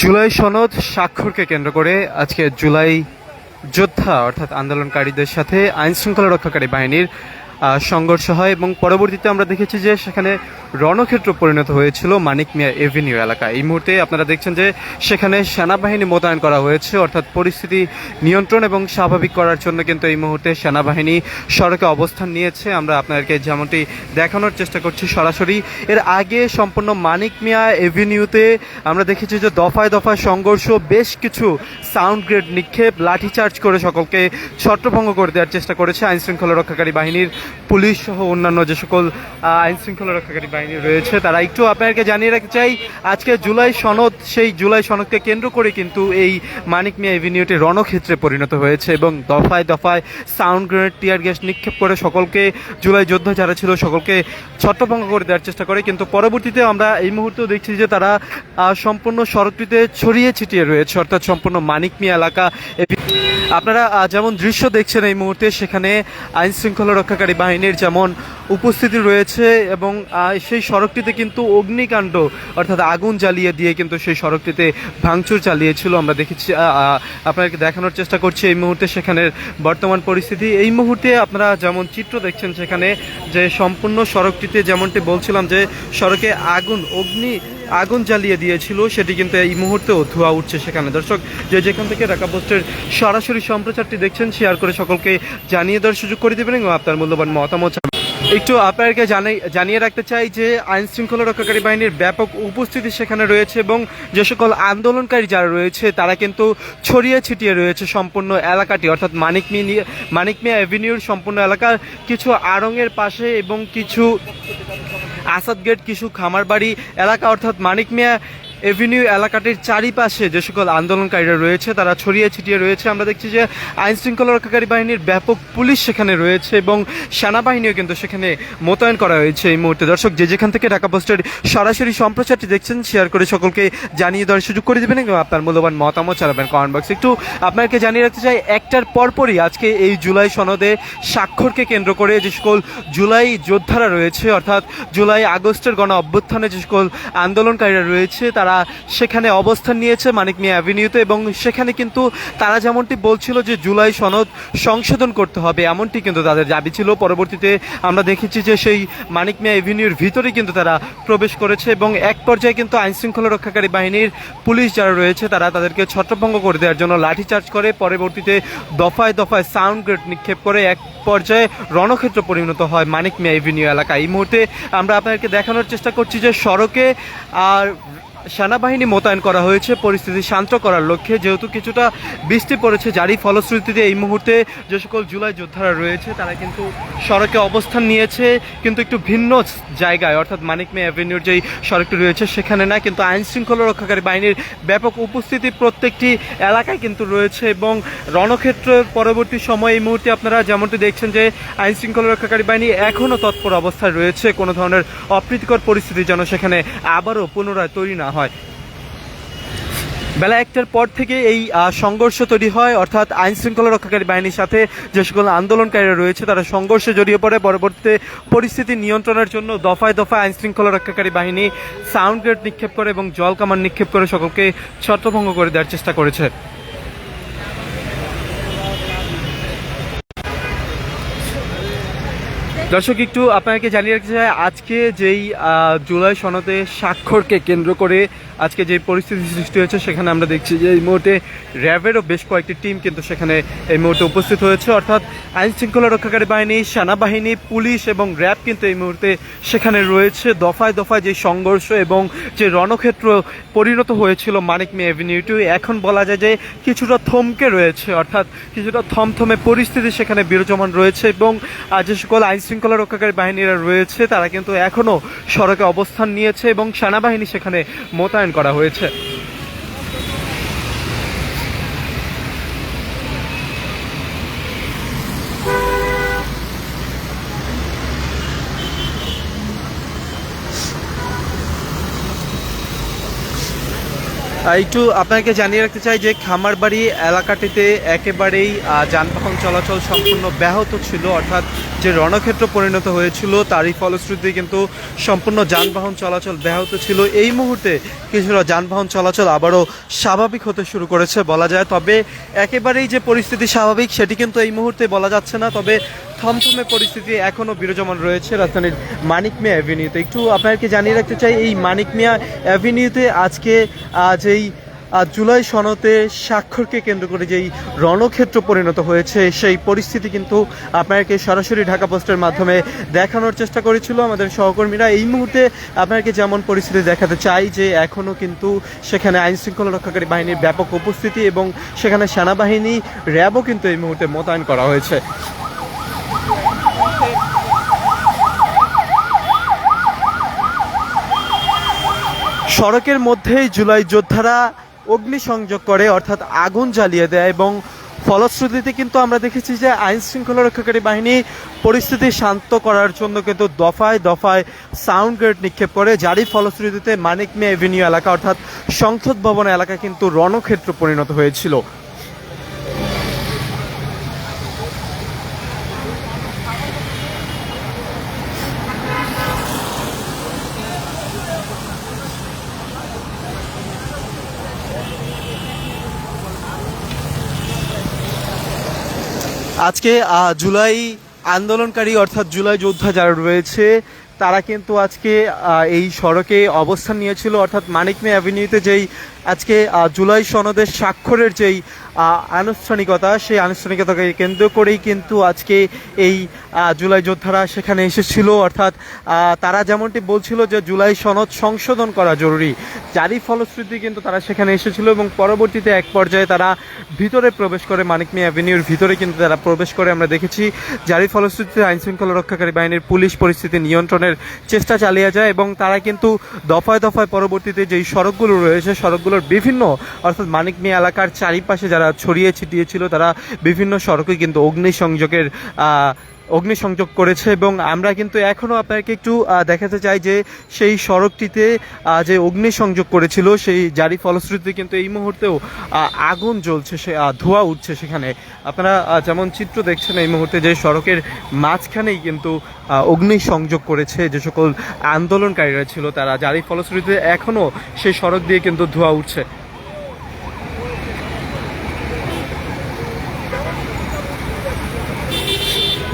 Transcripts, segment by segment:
জুলাই সনদ স্বাক্ষরকে কেন্দ্র করে আজকে জুলাই যোদ্ধা অর্থাৎ আন্দোলনকারীদের সাথে আইনশৃঙ্খলা রক্ষাকারী বাহিনীর সংঘর্ষ হয় এবং পরবর্তীতে আমরা দেখেছি যে সেখানে রণক্ষেত্র পরিণত হয়েছিল মানিক মিয়া এভিনিউ এলাকা এই মুহূর্তে আপনারা দেখছেন যে সেখানে সেনাবাহিনী মোতায়েন করা হয়েছে, অর্থাৎ পরিস্থিতি নিয়ন্ত্রণ এবং স্বাভাবিক করার জন্য কিন্তু এই মুহূর্তে সেনাবাহিনী সড়কে অবস্থান নিয়েছে। আমরা আপনাদেরকে যেমনটি দেখানোর চেষ্টা করছি সরাসরি, এর আগে সম্পূর্ণ মানিক মিয়া এভিনিউতে আমরা দেখেছি যে দফায় দফায় সংঘর্ষ, বেশ কিছু সাউন্ড গ্রেড নিক্ষেপ, লাঠিচার্জ করে সকলকে ছত্রভঙ্গ করে দেওয়ার চেষ্টা করেছে আইনশৃঙ্খলা রক্ষাকারী বাহিনীর পুলিশ সহ অন্যান্য যে সকল আইন শৃঙ্খলা রক্ষাকারী বাহিনী রয়েছে, তারা একটু আপনাদেরকে জানিয়ে রাখতে চাই, আজকে জুলাই সনদ, সেই জুলাই সনদকে কেন্দ্র করে কিন্তু এই মানিক মিয়া এভিনিউটি রণক্ষেত্রে পরিণত হয়েছে এবং দফায় দফায় সাউন্ড গ্রেনেড, টিয়ার গ্যাস নিক্ষেপ করে সকলকে, জুলাই যোদ্ধা যারা ছিল সকলকে ছত্রভঙ্গ করে দেওয়ার চেষ্টা করে, কিন্তু পরবর্তীতে আমরা এই মুহূর্তেও দেখছি যে তারা সম্পূর্ণ সড়কটিতে ছড়িয়ে ছিটিয়ে রয়েছে, অর্থাৎ সম্পূর্ণ মানিক মিয়া এলাকা আপনারা যেমন দৃশ্য দেখছেন এই মুহূর্তে, সেখানে আইন শৃঙ্খলা রক্ষাকারী বাহিনীর যেমন উপস্থিতি রয়েছে এবং সেই সড়কটিতে কিন্তু অগ্নিকাণ্ড, অর্থাৎ আগুন জ্বালিয়ে দিয়ে কিন্তু সেই সড়কটিতে ভাঙচুর চালিয়েছিল। আমরা দেখেছি আপনাদেরকে দেখানোর চেষ্টা করছি এই মুহূর্তে সেখানের বর্তমান পরিস্থিতি। এই মুহূর্তে আপনারা যেমন চিত্র দেখছেন সেখানে যে সম্পূর্ণ সড়কটিতে যেমনটি বলছিলাম যে সড়কে আগুন, অগ্নি আগুন জ্বালিয়ে দিয়েছিল, সেটি কিন্তু এই মুহূর্তেও ধোয়া উঠছে সেখানে দর্শক, যে যেখান থেকে ঢাকা পোস্টের সরাসরি সম্প্রচারটি দেখছেন, শেয়ার করে সকলকে জানিয়ে দেওয়ার সুযোগ করে দেবেন এবং আপনার মূল্যবান মতামত। একটু আপনাদেরকে জানিয়ে রাখতে চাই যে আইন শৃঙ্খলা রক্ষাকারী বাহিনীর ব্যাপক উপস্থিতি সেখানে রয়েছে এবং যে সকল আন্দোলনকারী যারা রয়েছে, তারা কিন্তু ছড়িয়ে ছিটিয়ে রয়েছে সম্পূর্ণ এলাকাটি। অর্থাৎ মানিক মিয়া মানিক মিয়া অ্যাভিনিউর সম্পূর্ণ এলাকার কিছু আড়ঙের পাশে এবং কিছু আসাদ গেট কিছু খামারবাড়ি এলাকা। অর্থাৎ মানিক মিয়া এভিনিউ এলাকাটির চারিপাশে যে সকল আন্দোলনকারীরা রয়েছে, তারা ছড়িয়ে ছিটিয়ে রয়েছে। আমরা দেখছি যে আইন শৃঙ্খলা রক্ষাকারী বাহিনীর ব্যাপক পুলিশ সেখানে রয়েছে এবং সেনাবাহিনীও কিন্তু সেখানে মোতায়েন করা হয়েছে এই মুহূর্তে। দর্শক, যে যেখান থেকে ঢাকা পোস্টের সরাসরি সম্প্রচারটি দেখছেন শেয়ার করে সকলকে জানিয়ে দেওয়ার সুযোগ করে দেবেন এবং আপনার মূল্যবান মতামত চালাবেন কমেন্ট বক্সে একটু আপনাকে জানিয়ে রাখতে চাই, একটার পরপরই আজকে এই জুলাই সনদে স্বাক্ষরকে কেন্দ্র করে যে সকল জুলাই যোদ্ধারা রয়েছে, অর্থাৎ জুলাই আগস্টের গণ অভ্যুত্থানে যে সকল আন্দোলনকারীরা রয়েছে, তারা সেখানে অবস্থান নিয়েছে মানিক মিয়া অ্যাভিনিউতে এবং সেখানে কিন্তু তারা যেমনটি বলছিল যে জুলাই সনদ সংশোধন করতে হবে, এমনটি কিন্তু তাদের দাবি ছিল। পরবর্তীতে আমরা দেখেছি যে সেই মানিক মিয়া এভিনিউর ভিতরে কিন্তু তারা প্রবেশ করেছে এবং এক পর্যায়ে কিন্তু আইন শৃঙ্খলা রক্ষাকারী বাহিনীর পুলিশ যারা রয়েছে তারা তাদেরকে ছত্রভঙ্গ করে দেওয়ার জন্য লাঠিচার্জ করে, পরবর্তীতে দফায় দফায় সাউন্ড গ্রেড নিক্ষেপ করে এক পর্যায়ে রণক্ষেত্র পরিণত হয় মানিক মিয়া এভিনিউ এলাকা এই মুহূর্তে আমরা আপনাদেরকে দেখানোর চেষ্টা করছি যে সড়কে আর সেনাবাহিনী মোতায়েন করা হয়েছে। পরিস্থিতি শান্ত করার লক্ষ্যে যেহেতু কিছুটা বৃষ্টি পড়েছে, যারই ফলশ্রুতিতে এই মুহূর্তে যে সকল জুলাই যোদ্ধারা রয়েছে, তারা কিন্তু সড়কে অবস্থান নিয়েছে, কিন্তু একটু ভিন্ন জায়গায়, অর্থাৎ মানিক মে অ্যাভিনিউর যেই সড়কটি রয়েছে, সেখানে না, কিন্তু আইন শৃঙ্খলা রক্ষাকারী বাহিনীর ব্যাপক উপস্থিতি প্রত্যেকটি এলাকায় কিন্তু রয়েছে এবং রণক্ষেত্র পরবর্তী সময় এই মুহূর্তে আপনারা যেমনটি দেখছেন যে আইন শৃঙ্খলা রক্ষাকারী বাহিনী এখনও তৎপর অবস্থায় রয়েছে। কোনো ধরনের অপ্রীতিকর পরিস্থিতি যেন সেখানে আবারও পুনরায় তৈরি না হয়। বেলা একটার পর থেকে এই সংঘর্ষ তৈরি হয়, অর্থাৎ আইন শৃঙ্খলা রক্ষাকারী বাহিনীর সাথে যে সকল আন্দোলনকারীরা রয়েছে, তারা সংঘর্ষে জড়িয়ে পড়ে। পরবর্তীতে পরিস্থিতি নিয়ন্ত্রণের জন্য দফায় দফায় আইন শৃঙ্খলা রক্ষাকারী বাহিনী সাউন্ড গ্রেড নিক্ষেপ করে এবং জল কামান নিক্ষেপ করে সকলকে ছত্রভঙ্গ করে দেওয়ার চেষ্টা করেছে। দর্শক, একটু আপনাকে জানিয়ে রাখতে চাই, আজকে যেই জুলাই সনদে স্বাক্ষরকে কেন্দ্র করে আজকে যে পরিস্থিতি সৃষ্টি হয়েছে, সেখানে আমরা দেখছি যে এই মুহূর্তে র্যাবেরও বেশ কয়েকটি টিম কিন্তু সেখানে এই মুহূর্তে উপস্থিত হয়েছে। অর্থাৎ আইন শৃঙ্খলা রক্ষাকারী বাহিনী, সেনাবাহিনী, পুলিশ এবং র্যাব কিন্তু এই মুহূর্তে সেখানে রয়েছে। দফায় দফায় যে সংঘর্ষ এবং যে রণক্ষেত্র পরিণত হয়েছিল মানিক মে অ্যাভিনিউটি এখন বলা যায় যে কিছুটা থমকে রয়েছে। অর্থাৎ কিছুটা থমথমে পরিস্থিতি সেখানে বিরাজমান রয়েছে এবং যে সকল আইন শৃঙ্খলা রক্ষাকারী বাহিনীরা রয়েছে, তারা কিন্তু এখনও সড়কে অবস্থান নিয়েছে এবং সেনাবাহিনী সেখানে মোতায়েন করা হয়েছে। একটু আপনাকে জানিয়ে রাখতে চাই যে খামারবাড়ি এলাকাটিতে একেবারেই যানবাহন চলাচল সম্পূর্ণ ব্যাহত ছিল, অর্থাৎ যে রণক্ষেত্র পরিণত হয়েছিল, তারই ফলশ্রুতি কিন্তু সম্পূর্ণ যানবাহন চলাচল ব্যাহত ছিল। এই মুহূর্তে কিছুটা যানবাহন চলাচল আবারও স্বাভাবিক হতে শুরু করেছে বলা যায়। তবে একেবারেই যে পরিস্থিতি স্বাভাবিক, সেটি কিন্তু এই মুহূর্তে বলা যাচ্ছে না। তবে থমথমে পরিস্থিতি এখনও বিরাজমান রয়েছে রাজধানীর মানিক মিয়া অ্যাভিনিউতে একটু আপনাকে জানিয়ে রাখতে চাই, এই মানিক মিয়া অ্যাভিনিউতে আজকে যেই জুলাই সনতে স্বাক্ষরকে কেন্দ্র করে যেই রণক্ষেত্র পরিণত হয়েছে, সেই পরিস্থিতি কিন্তু আপনাকে সরাসরি ঢাকা পোস্টের মাধ্যমে দেখানোর চেষ্টা করেছিল আমাদের সহকর্মীরা। এই মুহূর্তে আপনাকে যেমন পরিস্থিতি দেখাতে চাই যে এখনও কিন্তু সেখানে আইন শৃঙ্খলা রক্ষাকারী বাহিনীর ব্যাপক উপস্থিতি এবং সেখানে সেনাবাহিনী র্যাবও কিন্তু এই মুহূর্তে মোতায়েন করা হয়েছে। সড়কের মধ্যেই জুলাই যোদ্ধারা অগ্নিসংযোগ করে, অর্থাৎ আগুন জ্বালিয়ে দেয় এবং ফলশ্রুতিতে কিন্তু আমরা দেখেছি যে আইন শৃঙ্খলা রক্ষাকারী বাহিনী পরিস্থিতি শান্ত করার জন্য কিন্তু দফায় দফায় সাউন্ড গ্রেড নিক্ষেপ করে। যারই ফলশ্রুতিতে মানিক মেয়ে এভিনিউ এলাকা, অর্থাৎ সংসদ ভবন এলাকা কিন্তু রণক্ষেত্র পরিণত হয়েছিল। আজকে জুলাই আন্দোলনকারী অর্থাৎ জুলাই যোদ্ধা যারা রয়েছে, তারা কিন্তু আজকে এই সড়কে অবস্থান নিয়েছিল। অর্থাৎ মানিক মে অ্যাভিনিউতে যেই আজকে জুলাই সনদের স্বাক্ষরের যেই আনুষ্ঠানিকতা, সেই আনুষ্ঠানিকতাকে কেন্দ্র করেই কিন্তু আজকে এই জুলাই যোদ্ধারা সেখানে এসেছিল। অর্থাৎ তারা যেমনটি বলছিল যে জুলাই সনদ সংশোধন করা জরুরি, যারই ফলশ্রুতি কিন্তু তারা সেখানে এসেছিল এবং পরবর্তীতে এক পর্যায়ে তারা ভিতরে প্রবেশ করে মানিক মিয়া অ্যাভিনিউর ভিতরে কিন্তু তারা প্রবেশ করে আমরা দেখেছি। যারই ফলশ্রুতিতে আইন শৃঙ্খলা রক্ষাকারী বাহিনীর পুলিশ পরিস্থিতি নিয়ন্ত্রণের চেষ্টা চালিয়ে যায় এবং তারা কিন্তু দফায় দফায় পরবর্তীতে যেই সড়কগুলো রয়েছে, সড়কগুলোর বিভিন্ন, অর্থাৎ মানিক মিয়া এলাকার চারিপাশে যারা ছড়িয়ে ছিটিয়ে ছিল তারা বিভিন্ন সড়কে কিন্তু অগ্নিসংযোগের অগ্নিসংযোগ করেছে এবং আমরা কিন্তু এখনও আপনাকে একটু দেখাতে চাই যে সেই সড়কটিতে যে অগ্নিসংযোগ করেছিল, সেই জারি ফলশ্রুতিতে কিন্তু এই মুহূর্তেও আগুন জ্বলছে সে ধোঁয়া উঠছে সেখানে। আপনারা যেমন চিত্র দেখছেন এই মুহূর্তে যে সড়কের মাঝখানেই কিন্তু অগ্নিসংযোগ করেছে যে সকল আন্দোলনকারীরা ছিল তারা জারি ফলশ্রুতিতে এখনও সেই সড়ক দিয়ে কিন্তু ধোঁয়া উঠছে।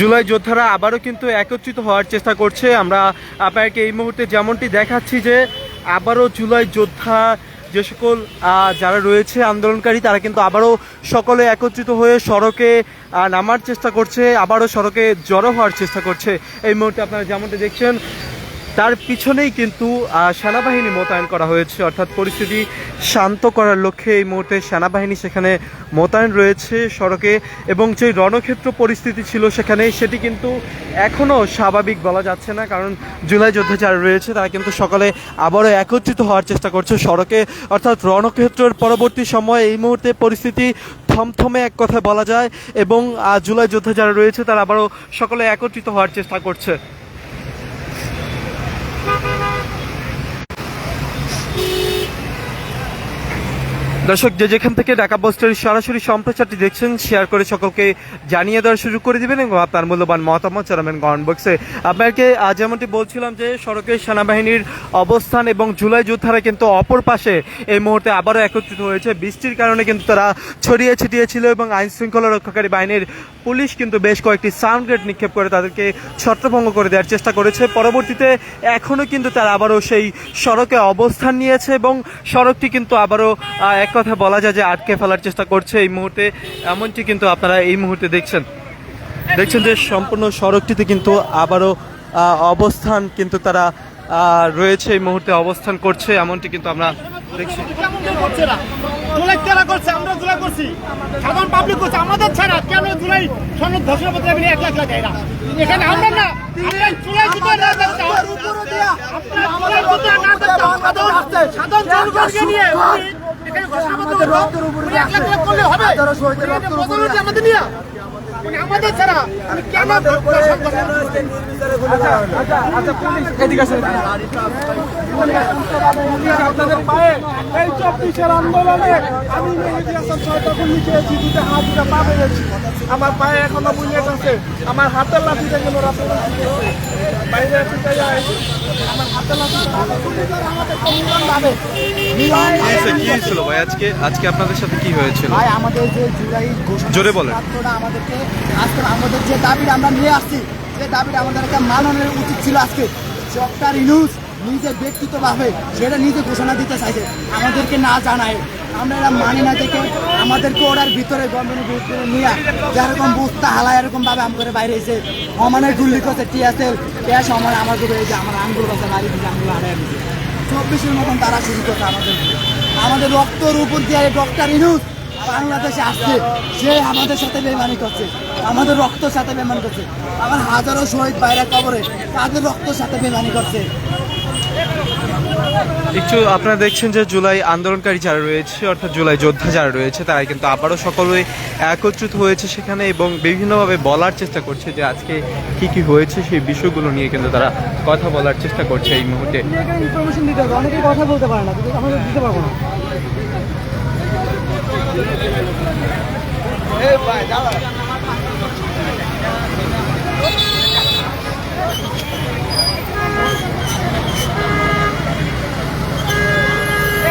জুলাই যোদ্ধারা আবারও কিন্তু একত্রিত হওয়ার চেষ্টা করছে। আমরা আপনাকে এই মুহূর্তে যেমনটি দেখাচ্ছি যে আবারও জুলাই যোদ্ধা যে সকল যারা রয়েছে আন্দোলনকারী, তারা কিন্তু আবারও সকলে একত্রিত হয়ে সড়কে নামার চেষ্টা করছে, আবারও সড়কে জড়ো হওয়ার চেষ্টা করছে। এই মুহূর্তে আপনারা যেমনটি দেখছেন তার পিছনেই কিন্তু সেনাবাহিনী মোতায়েন করা হয়েছে। অর্থাৎ পরিস্থিতি শান্ত করার লক্ষ্যে এই মুহূর্তে সেনাবাহিনী সেখানে মোতায়েন রয়েছে সড়কে এবং যে রণক্ষেত্র পরিস্থিতি ছিল সেখানে সেটি কিন্তু এখনও স্বাভাবিক বলা যাচ্ছে না, কারণ জুলাই যোদ্ধা যারা রয়েছে তারা কিন্তু সকালে আবারও একত্রিত হওয়ার চেষ্টা করছে সড়কে। অর্থাৎ রণক্ষেত্রের পরবর্তী সময়ে এই মুহূর্তে পরিস্থিতি থমথমে এক কথায় বলা যায় এবং জুলাই যোদ্ধা যারা রয়েছে তারা আবারও সকলে একত্রিত হওয়ার চেষ্টা করছে। Bye. দর্শক যে যেখান থেকে ঢাকা পোস্টের সরাসরি সম্প্রচারটি দেখছেন শেয়ার করে সকলকে জানিয়ে দেওয়ার সুযোগ করে দিবেন এবং আপনার মূল্যবান মতামত জানাবেন কমেন্ট বক্সে আপনাকে আজ যেমনটি বলছিলাম যে সড়কে সেনাবাহিনীর অবস্থান এবং জুলাই যোদ্ধারা কিন্তু অপর পাশে এই মুহূর্তে আবারও একত্রিত হয়েছে। বৃষ্টির কারণে কিন্তু তারা ছড়িয়ে ছিটিয়ে ছিল এবং আইন শৃঙ্খলা রক্ষাকারী বাহিনীর পুলিশ কিন্তু বেশ কয়েকটি সাউন্ড গ্রেড নিক্ষেপ করে তাদেরকে ছত্রভঙ্গ করে দেওয়ার চেষ্টা করেছে। পরবর্তীতে এখনও কিন্তু তারা আবারও সেই সড়কে অবস্থান নিয়েছে এবং সড়কটি কিন্তু আবারও আহ, এক কথা বলা যায় যে আটকে ফেলার চেষ্টা করছে এই মুহূর্তে এমনটি কিন্তু আপনারা এই মুহূর্তে দেখছেন দেখছেন যে সম্পূর্ণ সড়কটিতে কিন্তু আবারও অবস্থান কিন্তু তারা রয়েছে এই মুহূর্তে অবস্থান করছে এমনটি কিন্তু আমরা দেখছি করছে আমরা জুলাই করছি সাধারণ পাবলিক করছে আমাদের ছাড়া কেন জুলাই সনদ ঘোষণাপত্র আমি এক লাখ লাখ এরা এখানে আমরা না আমরা জুলাই যুদ্ধ না দেখতাম আপনার জুলাই যুদ্ধ না দেখতাম সাধারণ সাধারণ জনগণকে নিয়ে আমাদের নিয়ে? আমাদের ছাড়া। কেন আপনাদের পায়ে এই চব্বিশের আন্দোলনে আমি মেহেদি হাসান তখন নিচে আছি দুটো হাত দুটো পা বেড়েছি আমার পায়ে এখনও বুঝে গেছে আমার হাতের লাঠি থেকে বাইরে আমার হাতের লাঠি আমাদের ভাই? আজকে আজকে আপনাদের সাথে কি হয়েছিল? ভাই আমাদের যে জুলাই জোরে বলেন। আমাদেরকে আজকে আমাদের যে দাবিটা আমরা নিয়ে আসছি যে দাবিটা আমাদের একটা মাননের উচিত ছিল আজকে। ডক্টর ইনুস নিজে ব্যক্তিগতভাবে সেটা নিজে ঘোষণা দিতে চাইছে। আমাদেরকে না জানায়। আমরা এরা মানি না দেখে আমাদেরকে ওরার ভিতরে গভর্নমেন্টের ভিতরে নিয়ে যেরকম বুঝতে হালা এরকম ভাবে আমাদের বাইরে এসে অমানের গুল্লি করছে টিয়াসেল ক্যাশ আমার আমাদের এই যে আমার আঙ্গুল কথা মারি দিচ্ছে আঙ্গুল দিচ্ছে চব্বিশের মতন তারা শুরু করছে আমাদের আমাদের রক্তর উপর দিয়ে ডক্টর ইনুস বাংলাদেশে আসছে সে আমাদের সাথে বেমানি করছে, আমাদের রক্ত সাথে বেমানি করছে। আমার হাজারো শহীদ বাইরে কবরে তাদের রক্তর সাথে বেমানি করছে। একটু আপনারা দেখছেন যে জুলাই আন্দোলনকারী যারা রয়েছে অর্থাৎ জুলাই যোদ্ধা যারা রয়েছে তারা কিন্তু আবারও সকলে একত্রিত হয়েছে সেখানে এবং বিভিন্নভাবে বলার চেষ্টা করছে যে আজকে কি কি হয়েছে সেই বিষয়গুলো নিয়ে কিন্তু তারা কথা বলার চেষ্টা করছে এই মুহূর্তে। কথা বলতে পারে না